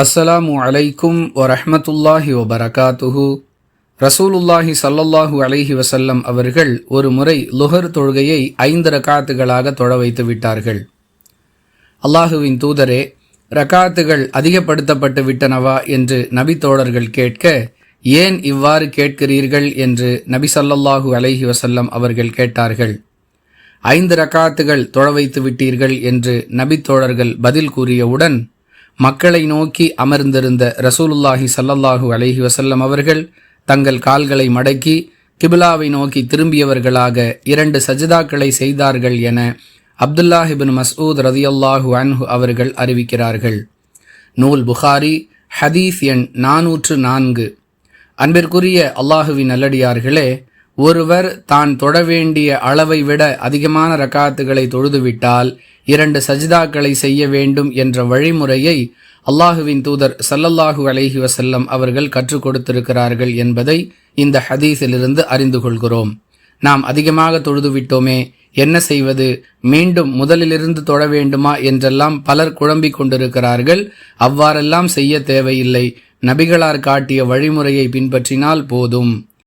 அஸ்ஸலாமு அலைக்கும் வரஹமத்துல்லாஹி வபரகாத்துஹு. ரசூலுல்லாஹி சல்லல்லாஹு அலைஹி வசல்லம் அவர்கள் ஒரு முறை லுஹர் தொழுகையை ஐந்து ரகாத்துகளாக தொழ வைத்து விட்டார்கள். அல்லாஹுவின் தூதரே ரகாத்துகள் அதிகப்படுத்தப்பட்டு விட்டனவா என்று நபி தோழர்கள் கேட்க ஏன் இவ்வாறு கேட்கிறீர்கள் என்று நபி சல்லல்லாஹு அலைஹி வசல்லம் அவர்கள் கேட்டார்கள். ஐந்து ரகாத்துகள் தொழ வைத்து விட்டீர்கள் என்று நபி தோழர்கள் பதில் கூறியவுடன் மக்களை நோக்கி அமர்ந்திருந்த ரசூலுல்லாஹி சல்லல்லாஹு அலஹி வசல்லம் அவர்கள் தங்கள் கால்களை மடக்கி கிபிலாவை நோக்கி திரும்பியவர்களாக இரண்டு சஜிதாக்களை செய்தார்கள் என அப்துல்லாஹிபின் மஸ்ஊத் ரதியல்லாஹு அன்ஹு அவர்கள் அறிவிக்கிறார்கள். நூல் புகாரி ஹதீஸ் எண் நாநூற்று நான்கு. அன்பிற்குரிய அல்லாஹுவின் நல்லடியார்களே ஒருவர் தான் தொட வேண்டிய அளவை விட அதிகமான ரக்காத்துகளை தொழுதுவிட்டால் இரண்டு சஜிதாக்களை செய்ய வேண்டும் என்ற வழிமுறையை அல்லாஹுவின் தூதர் சல்லல்லாஹு அலஹி வசல்லம் அவர்கள் கற்றுக் கொடுத்திருக்கிறார்கள் என்பதை இந்த ஹதீஸிலிருந்து அறிந்து கொள்கிறோம். நாம் அதிகமாக தொழுதுவிட்டோமே என்ன செய்வது? மீண்டும் முதலிலிருந்து தொழ வேண்டுமா என்றெல்லாம் பலர் குழம்பிக் கொண்டிருக்கிறார்கள். அவ்வாறெல்லாம் செய்ய தேவையில்லை. நபிகளார் காட்டிய வழிமுறையை பின்பற்றினால் போதும்.